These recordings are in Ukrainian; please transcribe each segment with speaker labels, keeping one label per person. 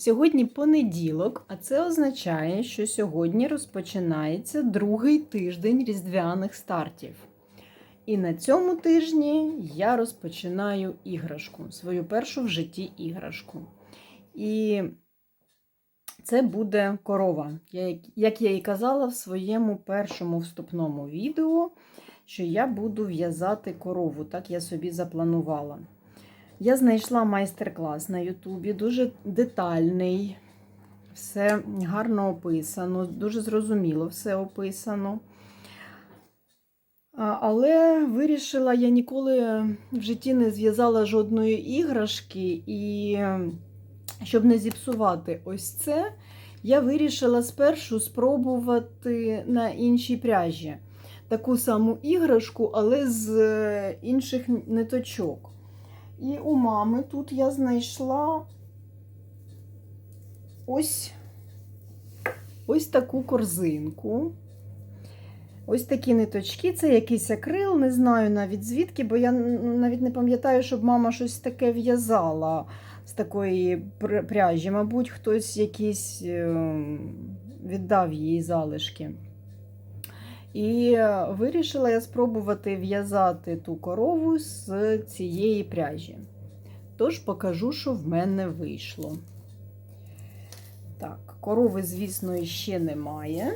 Speaker 1: Сьогодні понеділок, а це означає, що сьогодні розпочинається другий тиждень різдвяних стартів. І на цьому тижні я розпочинаю іграшку, свою першу в житті іграшку. І це буде корова. Як я і казала в своєму першому вступному відео, що я буду в'язати корову. Так я собі запланувала. Я знайшла майстер-клас на Ютубі, дуже детальний, все гарно описано, дуже зрозуміло все описано. Але вирішила, я ніколи в житті не зв'язала жодної іграшки, і щоб не зіпсувати ось це, я вирішила спершу спробувати на іншій пряжі таку саму іграшку, але з інших ниточок. І у мами тут я знайшла ось ось таку корзинку. Ось такі ниточки, це якийсь акрил, не знаю навіть звідки, бо я навіть не пам'ятаю, щоб мама щось таке в'язала з такої пряжі. Мабуть, хтось якийсь віддав їй залишки. І вирішила я спробувати в'язати ту корову з цієї пряжі. Тож покажу, що в мене вийшло. Так, корови, звісно, ще немає.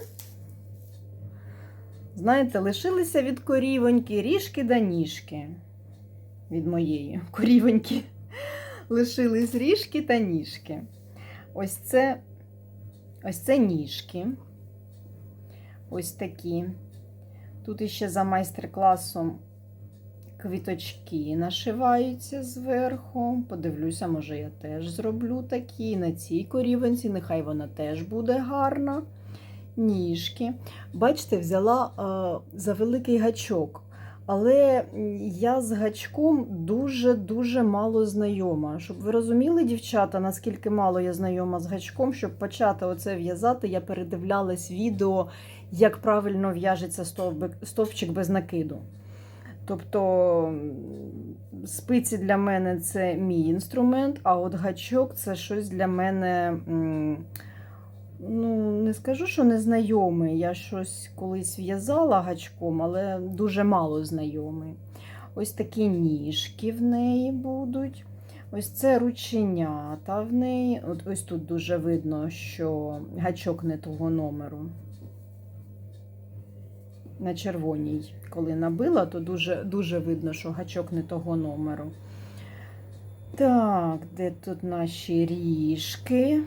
Speaker 1: Знаєте, лишилися від корівоньки ріжки да ніжки. Від моєї корівоньки. Лишились ріжки та ніжки. Ось це ось це ніжки. Ось такі. Тут іще за майстер-класом квіточки нашиваються зверху. Подивлюся, може, я теж зроблю такі. На цій корівенці, нехай вона теж буде гарна. Ніжки. Бачите, взяла е, за великий гачок. Але я з гачком дуже-дуже мало знайома. Щоб ви розуміли, дівчата, наскільки мало я знайома з гачком, щоб почати оце в'язати, я передивлялась відео, як правильно в'яжеться стовпчик без накиду. Тобто спиці для мене це мій інструмент, а от гачок це щось для мене. Ну, не скажу, що незнайомий. Я щось колись в'язала гачком, але дуже мало знайомий. Ось такі ніжки в неї будуть. Ось це рученята в неї. От Ось тут дуже видно, що гачок не того номеру. На червоній, коли набила, то дуже дуже видно, що гачок не того номеру. Так, де тут наші ріжки?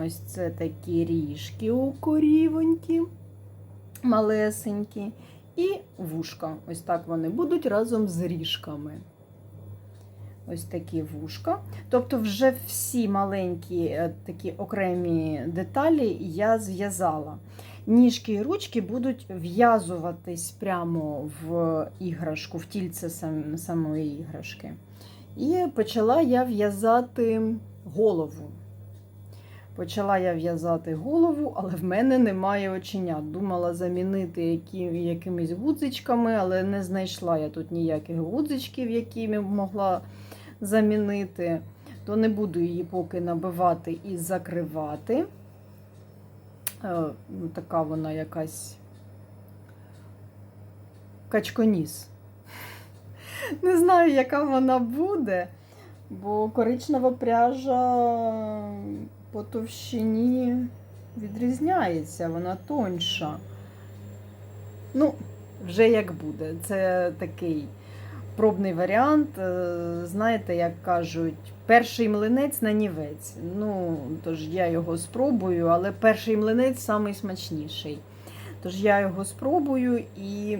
Speaker 1: Ось це такі ріжки у корівонькі, малесенькі. І вушка. Ось так вони будуть разом з ріжками. Ось такі вушка. Тобто, вже всі маленькі е, такі окремі деталі я зв'язала. Ніжки і ручки будуть в'язуватись прямо в іграшку, в тільце самої іграшки. І почала я в'язати голову. Почала я в'язати голову, але в мене немає оченят. Думала замінити які, якимись гудзичками, але не знайшла я тут ніяких гудзичків, які могла замінити. То не буду її поки набивати і закривати. Е, ну, така вона якась качконіс. Не знаю, яка вона буде, бо коричнева пряжа по товщині відрізняється, вона тонша. Ну, вже як буде. Це такий пробний варіант. Е, знаєте, як кажуть, перший млинець на нівець. Ну, тож я його спробую, але перший млинець найсмачніший. Тож я його спробую і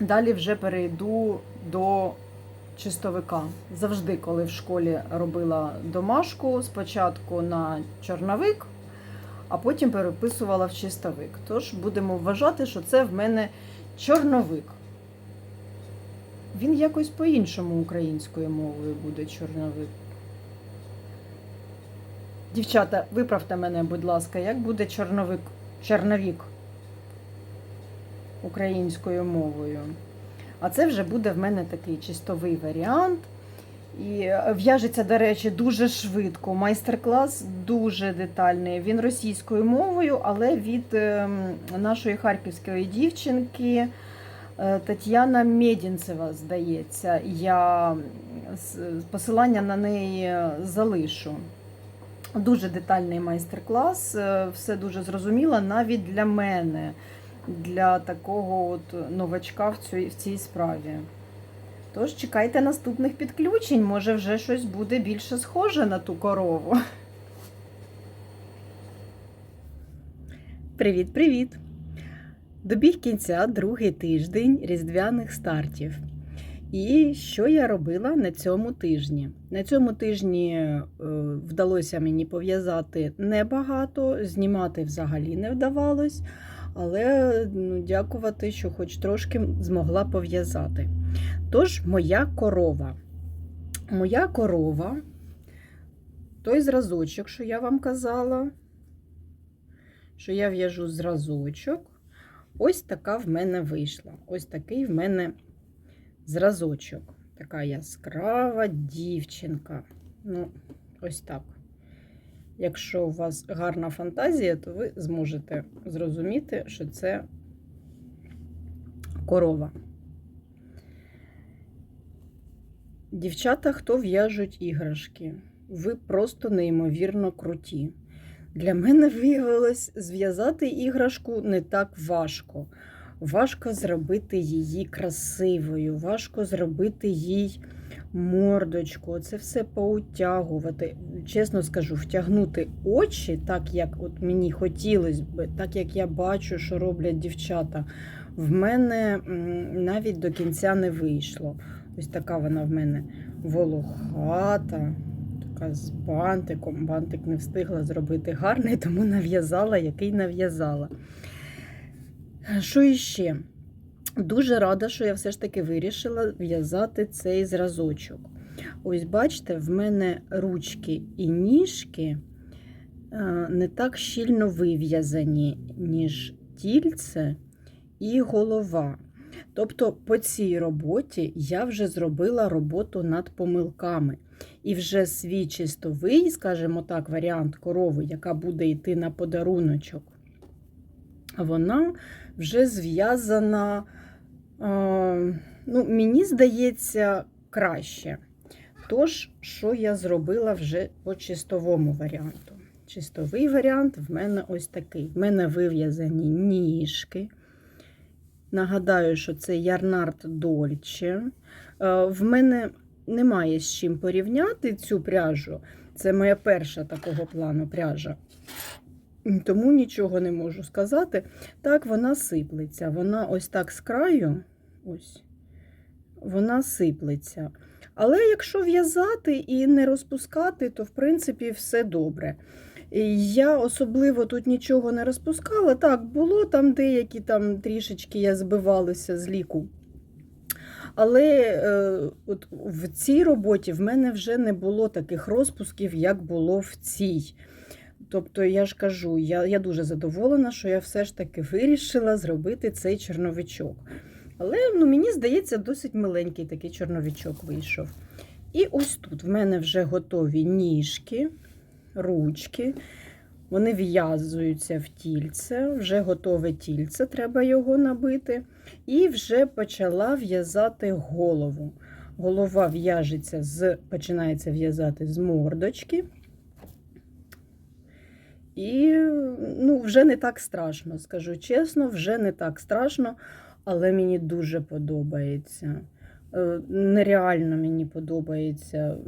Speaker 1: далі вже перейду до чистовика. Завжди, коли в школі робила домашку, спочатку на чорновик, а потім переписувала в чистовик. Тож будемо вважати, що це в мене чорновик. Він якось по-іншому українською мовою буде чорновик. Дівчата, виправте мене, будь ласка, як буде чорновик, чорновік українською мовою? А це вже буде в мене такий чистовий варіант. І е, в'яжеться, до речі, дуже швидко. Майстер-клас дуже детальний. Він російською мовою, але від ем, нашої харківської дівчинки Тетяна Медінцева, здається. Я посилання на неї залишу. Дуже детальний майстер-клас, е, все дуже зрозуміло, навіть для мене, для такого от новачка в цій, в цій справі. Тож чекайте наступних підключень, може вже щось буде більше схоже на ту корову. Привіт-привіт! Добіг кінця другий тиждень різдвяних стартів. І що я робила на цьому тижні? На цьому тижні е, вдалося мені пов'язати небагато, знімати взагалі не вдавалось, але ну, дякувати, що хоч трошки змогла пов'язати. Тож, моя корова. Моя корова, той зразочок, що я вам казала, що я в'яжу зразочок, ось така в мене вийшла. Ось такий в мене зразочок. Така яскрава дівчинка. Ну, ось так. Якщо у вас гарна фантазія, то ви зможете зрозуміти, що це корова. Дівчата, хто в'яжуть іграшки, ви просто неймовірно круті. Для мене виявилось зв'язати іграшку не так важко. Важко зробити її красивою, важко зробити їй мордочку, це все поутягувати. Чесно скажу, втягнути очі, так як от мені хотілося б, так як я бачу, що роблять дівчата, в мене навіть до кінця не вийшло. Ось така вона в мене волохата, така з бантиком. Бантик не встигла зробити гарний, тому нав'язала, який нав'язала. Що іще? Дуже рада, що я все ж таки вирішила в'язати цей зразочок. Ось, бачите, в мене ручки і ніжки е, не так щільно вив'язані, ніж тільце і голова. Тобто по цій роботі я вже зробила роботу над помилками. І вже свій чистовий, скажімо так, варіант корови, яка буде йти на подаруночок, вона вже зв'язана, е, ну, мені здається, краще. Тож, що я зробила вже по чистовому варіанту? Чистовий варіант в мене ось такий. В мене вив'язані ніжки. Нагадаю, що це Ярнард Дольче. Е, В мене немає з чим порівняти цю пряжу. Це моя перша такого плану пряжа. Тому нічого не можу сказати. Так, вона сиплеться. Вона ось так з краю, ось, вона сиплеться. Але якщо в'язати і не розпускати, то в принципі все добре. Я особливо тут нічого не розпускала. Так, було там деякі там трішечки я збивалася з ліку. Але е, от в цій роботі в мене вже не було таких розпусків, як було в цій. Тобто, я ж кажу, я, я дуже задоволена, що я все ж таки вирішила зробити цей чорновичок. Але ну, мені здається, досить миленький такий чорновичок вийшов. І ось тут в мене вже готові ніжки, ручки. Вони в'язуються в тільце, вже готове тільце, треба його набити. І вже почала в'язати голову. Голова в'яжеться з, починається в'язати з мордочки. І ну, вже не так страшно, скажу чесно, вже не так страшно, але мені дуже подобається. Е, Нереально мені подобається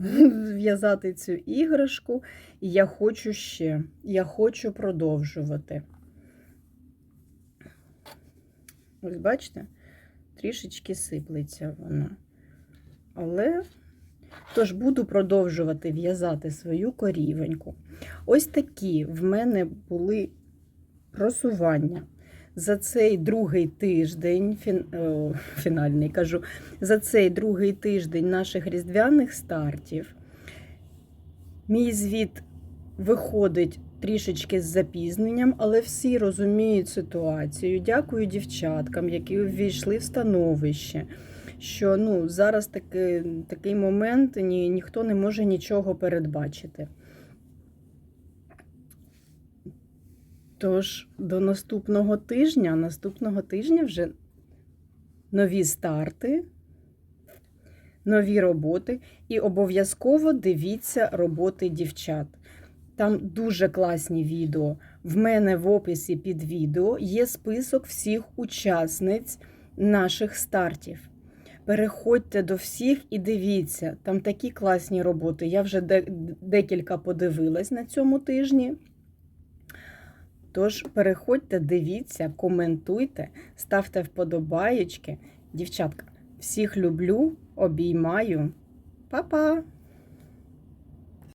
Speaker 1: в'язати цю іграшку, і я хочу ще, я хочу продовжувати. Ось бачите, трішечки сиплеться вона. Але тож буду продовжувати в'язати свою корівоньку. Ось такі в мене були просування. За цей другий тиждень, фін, о, фінальний кажу, за цей другий тиждень наших різдвяних стартів. Мій звіт виходить трішечки з запізненням, але всі розуміють ситуацію. Дякую дівчаткам, які ввійшли в становище, що ну, зараз таки, такий момент, ні, ніхто не може нічого передбачити. Тож до наступного тижня, наступного тижня вже нові старти, нові роботи. І обов'язково дивіться роботи дівчат. Там дуже класні відео. В мене в описі під відео є список всіх учасниць наших стартів. Переходьте до всіх і дивіться, там такі класні роботи. Я вже декілька подивилась на цьому тижні. Тож переходьте, дивіться, коментуйте, ставте вподобаєчки. Дівчатка, всіх люблю, обіймаю. Па-па!